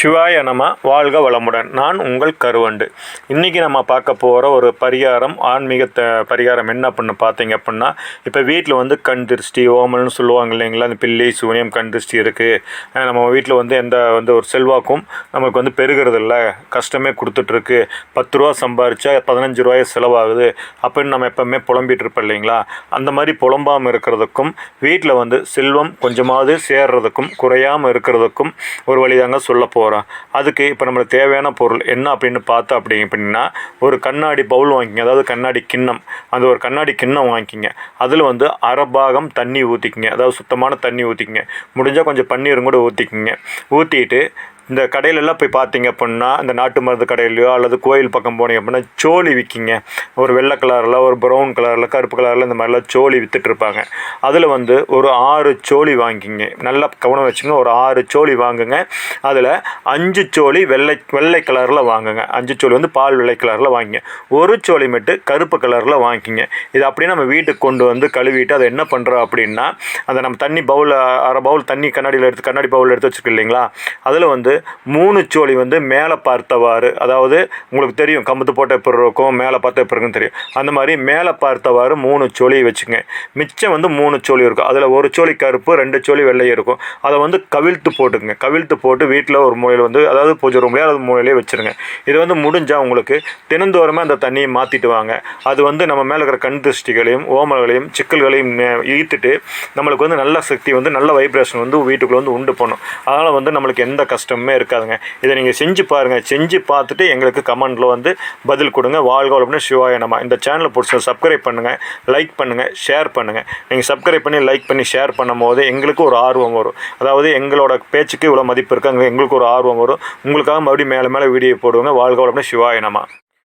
சிவாய நம வாழ்க வளமுடன். நான் உங்கள் கருவண்டு. இன்றைக்கி நம்ம பார்க்க போகிற ஒரு பரிகாரம் ஆன்மீக த பரிகாரம் என்ன அப்படின்னு பார்த்தீங்க அப்படின்னா இப்போ வீட்டில் வந்து கண் திருஷ்டி ஓமல்னு சொல்லுவாங்க இல்லைங்களா அந்த பில்லி சூனியம் கண் திருஷ்டி இருக்குது நம்ம வீட்டில் வந்து எந்த வந்து ஒரு செல்வாக்கும் நமக்கு வந்து பெருகிறது இல்லை கஷ்டமே கொடுத்துட்ருக்கு. பத்து ரூபா சம்பாரிச்சா பதினஞ்சு ரூபாய் செலவாகுது. அப்படின்னு நம்ம எப்போவுமே புலம்பிட்டு இருப்போம் இல்லைங்களா? அந்த மாதிரி புலம்பாமல் இருக்கிறதுக்கும் வீட்டில் வந்து செல்வம் கொஞ்சமாவது சேர்றதுக்கும் குறையாமல் இருக்கிறதுக்கும் ஒரு வழிதாங்க சொல்ல போகிறோம் அதுக்கு இப்போ நம்மளுக்கு தேவையான பொருள் என்ன அப்படின்னு பார்த்தா அப்படி அப்படின்னா ஒரு கண்ணாடி பவுல் வாங்கிங்க அதாவது கண்ணாடி கிண்ணம். அந்த ஒரு கண்ணாடி கிண்ணம் வாங்கிக்கிங்க. அதில் வந்து அரை பாகம் தண்ணி ஊற்றிக்கிங்க அதாவது சுத்தமான தண்ணி ஊற்றிக்கிங்க முடிஞ்சால் கொஞ்சம் பன்னீரும் கூட ஊற்றிக்கிங்க ஊற்றிட்டு இந்த கடையிலெல்லாம் போய் பார்த்தீங்க அப்படின்னா இந்த நாட்டு மருந்து கடையிலையோ அல்லது கோயில் பக்கம் போனீங்க அப்படின்னா சோழி விற்கிங்க. ஒரு வெள்ளை கலரில் ஒரு ப்ரௌன் கலரில் கருப்பு கலரில் இந்த மாதிரிலாம் சோழி விற்றுட்ருப்பாங்க இருப்பாங்க. அதில் வந்து ஒரு ஆறு சோழி வாங்கிங்க நல்லா கவனம் வச்சுங்க ஒரு ஆறு சோழி வாங்குங்க. அதில் அஞ்சு சோழி வெள்ளை வெள்ளை கலரில் வாங்குங்க. அஞ்சு சோழி வந்து பால் வெள்ளை கலரில் வாங்கிங்க. ஒரு சோழி மட்டும் கருப்பு கலரில் வாங்கிங்க இது அப்படியே நம்ம வீட்டுக்கு கொண்டு வந்து கழுவிட்டு அதை என்ன பண்ணுறோம் அப்படின்னா அதை நம்ம தண்ணி பவுல் அரை பவுல் தண்ணி கண்ணாடியில் எடுத்து கண்ணாடி பவுல் எடுத்து வச்சுருக்கு இல்லைங்களா? அதில் வந்து மூணு சோழி வந்து மேலே பார்த்தவாறு அதாவது உங்களுக்கு தெரியும் கம்பத்து போட்ட எப்படி இருக்கும் மேலே பார்த்த எப்படி இருக்குன்னு தெரியும். அந்த மாதிரி மேலே பார்த்தவாறு மூணு சோழியை வச்சுங்க. மிச்சம் வந்து மூணு சோழி இருக்கும். அதில் ஒரு சோழி கருப்பு ரெண்டு சோழி வெள்ளை இருக்கும். அதை வந்து கவிழ்த்து போட்டுங்க கவிழ்த்து போட்டு வீட்டில் ஒரு மூலையில் வந்து அதாவது பூஜை ரூம்லேயே அது மூலையிலே வச்சுருங்க. இது வந்து முடிஞ்சால் உங்களுக்கு தினந்தோறுமே அந்த தண்ணியை மாற்றிட்டு வாங்க. அது வந்து நம்ம மேலே இருக்கிற கண் திருஷ்டிகளையும் ஓமல்களையும் சிக்கல்களையும் ஈர்த்துட்டு நம்மளுக்கு வந்து நல்ல சக்தி வந்து நல்ல வைப்ரேஷன் வந்து வீட்டுக்குள்ளே வந்து உண்டு பண்ணும். அதனால் வந்து நம்மளுக்கு எந்த கஷ்டமுமே இருக்காதுங்க. இதை நீங்கள் செஞ்சு பாருங்கள் செஞ்சு பார்த்துட்டு எங்களுக்கு கமெண்டில் வந்து பதில் கொடுங்க. வாழ்க வளம்னு சிவாய நம்ம இந்த சேனலை பிடிச்ச சப்ஸ்கிரைப் பண்ணுங்கள் லைக் பண்ணுங்கள் ஷேர் பண்ணுங்கள் நீங்கள் சப்ஸ்கிரைப் பண்ணி லைக் பண்ணி ஷேர் பண்ணும் போது எங்களுக்கு ஒரு ஆர்வம் வரும். அதாவது எங்களோட பேச்சுக்கு இவ்வளோ மதிப்பு இருக்காங்க. எங்களுக்கு ஒரு ஆர்வம் வரும். உங்களுக்காக மறுபடியும் மேலே மேலே வீடியோ போடுவாங்க. வாழ்க வளம்னு சிவாய நம்ம